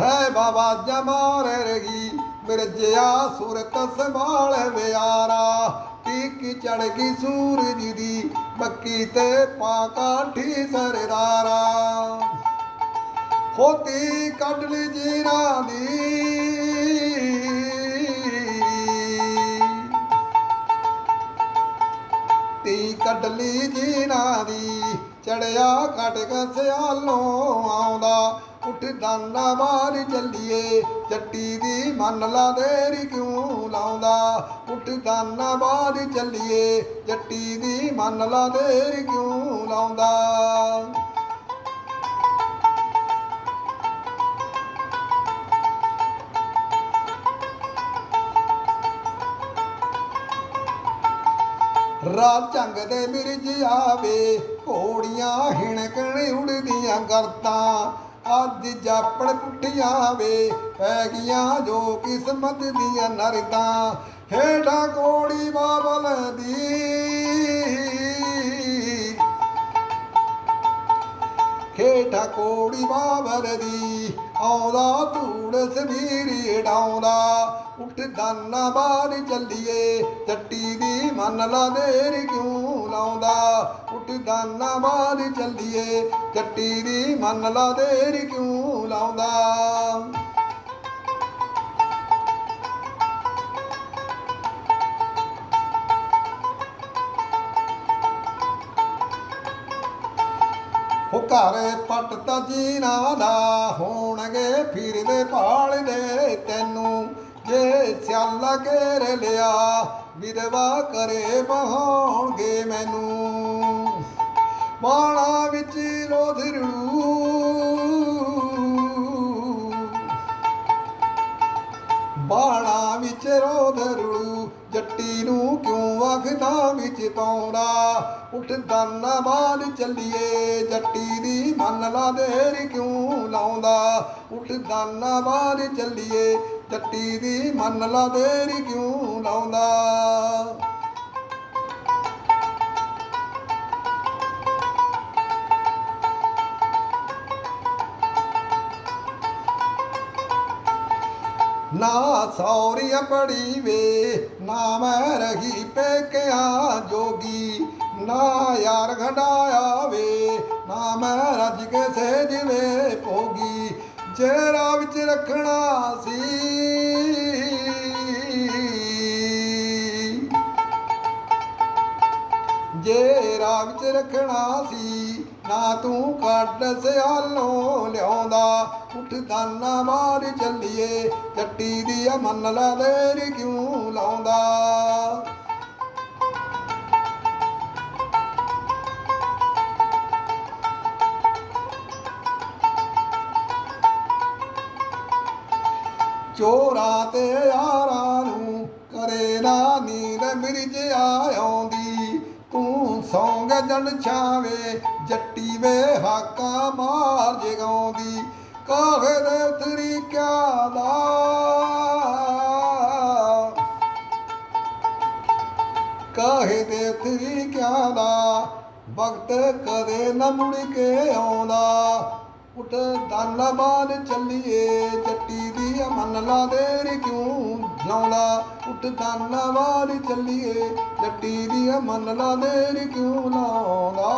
ਬਾਬਾ ਜਮਾਰ ਰਹੀ ਮਿਰਜਿਆ ਸੂਰਤ ਸੰਭਾਲ ਵਿਆਰਾ ਟੀਕ ਚੜ ਗਈ ਸੂਰਜ ਦੀ ਬੱਕੀ ਤੇ ਪਾ ਕਾਠੀ ਸਰਦਾਰਾ। ਹੋਤੀ ਕੱਢ ਲਈ ਜੀਰਾਂ ਦੀ। ਤੀ ਕੱਢ ਲਈ ਜੀਰਾਂ ਦੀ। ਚੜਿਆ ਖਟਕ ਸਿਆਲੋਂ ਆਉਂਦਾ। ਉੱਠ ਦਾਨਾ ਬਾਹਰ ਚੱਲੀਏ ਜੱਟੀ ਦੀ ਮੰਨ ਲਾ ਦੇਰੀ ਕਿਉਂ ਲਾਉਂਦਾ? ਉੱਠ ਦਾਨਾ ਬਾਹਰ ਚੱਲੀਏ ਜੱਟੀ ਦੀ ਮੰਨ ਲਾ ਦੇਰੀ ਕਿਉਂ ਲਾਉਂਦਾ? ਰਾਤ ਝੰਗ ਦੇ ਮਿਰਜ ਆਵੇ, ਘੋੜੀਆਂ ਹਿਣਕਣ ਉੜਦੀਆਂ ਕਰਤਾਂ ਅੱਜ ਜਾਪਣ ਪੁੱਠੀਆਂ ਵੇ ਪੈ ਗਈਆਂ ਜੋ ਕਿਸਮਤ ਦੀਆਂ ਨਰਦਾਂ ਹੇਠਾਂ ਕੋੜੀ ਬਾਬਲ ਦੀ ਕੋੜੀ ਬਾਬਰ ਦੀ, ਆਉਂਦਾ ਧੂੜ ਸਮੀਰੀ ਡਾਉਂਦਾ। ਉੱਠ ਦਾਨਾ ਬਾਹਰ ਚੱਲੀਏ, ਜੱਟੀ ਦੀ ਮਨ ਲਾ ਦੇਰ ਕਿਉਂ ਲਾਉਂਦਾ? ਉੱਠ ਦਾਨਾ ਬਾਹਰ ਚੱਲੀਏ, ਜੱਟੀ ਦੀ ਮਨ ਲਾ ਦੇਰ ਕਿਉਂ ਲਾਉਂਦਾ? ਉਹ ਘਰ ਪੱਟ ਤਾਂ ਜੀਨਾ ਦਾ ਹੋਣਗੇ, ਫਿਰਦੇ ਭਾਲਦੇ ਤੈਨੂੰ। ਜੇ ਸਿਆਲਾ ਘੇਰ ਲਿਆ ਵਿਦਵਾ ਕਰੇ ਬਹਾਉਣਗੇ ਮੈਨੂੰ। ਬਾਣਾ ਵਿੱਚ ਲੋਧਰੜੂ ਬਾਣਾ ਵਿੱਚ ਰੋਧਰੜੂ ਜੱਟੀ ਨੂੰ ਕਿਉਂ ਵਖਦਾ ਵਿੱਚ ਪਾਉਂਦਾ? ਉੱਠ ਦਾਨਾ ਬਾਦ ਚੱਲੀਏ, ਜੱਟੀ ਦੀ ਮੰਨ ਲਾ ਦੇਰ ਕਿਉਂ ਲਾਉਂਦਾ? ਉੱਠ ਦਾਨਾ ਬਾਦ ਚੱਲੀਏ, ਜੱਟੀ ਦੀ ਮੰਨ ਲਾ ਦੇਰ ਕਿਉਂ ਲਾਉਂਦਾ? ਨਾ ਸੌਰੀਆ ਪੜੀ ਵੇ, ਨਾ ਮੈਂ ਰਹੀ ਪੇਕਿਆ ਜੋਗੀ, ਨਾ ਯਾਰ ਘਡਾਇਆ ਵੇ, ਨਾ ਮੈਂ ਰੱਜ ਕੇ ਸਹਿਜ ਵੇ ਭੋਗੀ ਜੇਰਾ ਵਿੱਚ ਰੱਖਣਾ ਸੀ। ਜੇ ਰਾਹ ਵਿੱਚ ਰੱਖਣਾ ਸੀ ਨਾ ਤੂੰ ਕੱਢ ਸਿਆਲੋਂ ਲਿਆਉਂਦਾ। ਉੱਠ ਦਾਨਾ ਮਾਰ ਚੱਲੀਏ। ਜੱਟੀ ਦੀ ਆ ਮਨ ਲਾ ਦੇਰ ਕਿਉਂ ਲਾਉਂਦਾ? ਚੋਰਾ ਤੇ ਯਾਰਾਂ ਨੂੰ ਕਰੇ ਨਾ ਨੀਂਦ ਮਿਰਜ ਆਉਂਦੀ। ਸੌਂਗ ਜਨ ਛਾਵੇ, ਜੱਟੀ ਵੇ ਹਾਕਾਂ ਮਾਰ ਜਗਾਉਂਦੀ ਕਾਹੇ ਦੇ ਤਰੀਕਿਆਂ ਦਾ। ਕਾਹੇ ਦੇ ਤਰੀਕਿਆਂ ਦਾ ਵਕਤ ਕਦੇ ਨਾ ਮੁੜ ਕੇ ਆਉਂਦਾ। ਉਠ ਦਾਨਾ ਚੱਲੀਏ ਜੱਟੀ ਦੀ ਮਨ ਲਾ ਦੇਰ ਕਿਉਂ ਲਾਉਂਦਾ? ਉਠ ਦਾਨਾ ਚੱਲੀਏ ਜੱਟੀ ਦੀ ਮਨ ਲਾ ਦੇਰ ਕਿਉਂ ਲਾਉਂਦਾ?